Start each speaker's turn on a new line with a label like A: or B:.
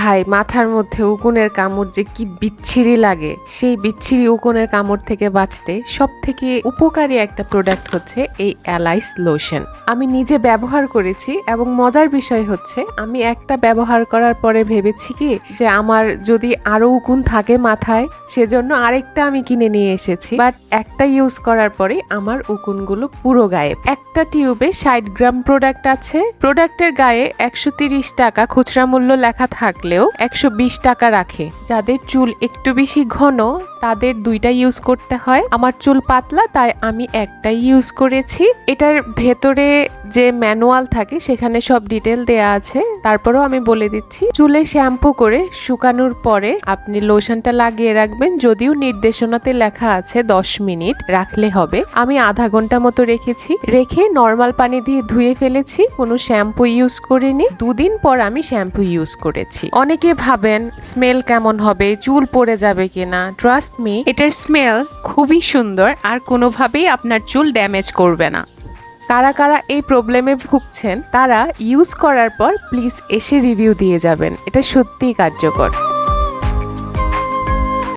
A: ভাই, মাথার মধ্যে উকুনের কামড় যে কি বিচ্ছিরি লাগে, সেই বিচ্ছিরি উকুনের কামড় থেকে বাঁচতে সব থেকে উপকারী একটা প্রোডাক্ট হচ্ছে এই অ্যালাইস লোশন আমি নিজে ব্যবহার করেছি এবং মজার বিষয় হচ্ছে, আমি একটা ব্যবহার করার পরে ভেবেছি কি যে আমার যদি আরও উকুন থাকে মাথায়, সেজন্য আরেকটা আমি কিনে নিয়ে এসেছি। বাট একটা ইউজ করার পরে আমার উকুনগুলো পুরো গায়েব। একটা টিউবে ষাট গ্রাম প্রোডাক্ট আছে। প্রোডাক্টের গায়ে একশো টাকা খুচরা মূল্য লেখা থাকলেও একশো বিশ টাকা রাখে। যাদের চুল একটু বেশি ঘন, তাদের দুইটা ইউজ করতে হয়। আমার চুল পাতলা, তাই আমি একটাই ইউজ করেছি। এটার ভেতরে যে ম্যানুয়াল থাকে, সেখানে সব ডিটেল দেয়া আছে। তারপরেও আমি বলে দিচ্ছি, চুলে শ্যাম্পু করে শুকানোর পরে আপনি লোশনটা লাগিয়ে রাখবেন। যদিও নির্দেশনাতে লেখা আছে দশ মিনিট রাখলে হবে। আমি আধা ঘণ্টা মতো রেখেছি। রেখে নর্মাল পানি দিয়ে ধুয়ে ফেলেছি। কোনো শ্যাম্পু ইউজ করিনি। দুদিন পর আমি শ্যাম্পু ইউজ করেছি। অনেকে ভাবেন স্মেল কেমন হবে চুল পড়ে যাবে কিনা। ট্রাস্ট মি এটার স্মেল খুবই সুন্দর আর কোনোভাবেই আপনার চুল ড্যামেজ করবে না। কারা কারা এই প্রবলেমে ভুগছেন তারা ইউজ করার পর প্লিজ এসে রিভিউ দিয়ে যাবেন। এটা সত্যিই কার্যকর।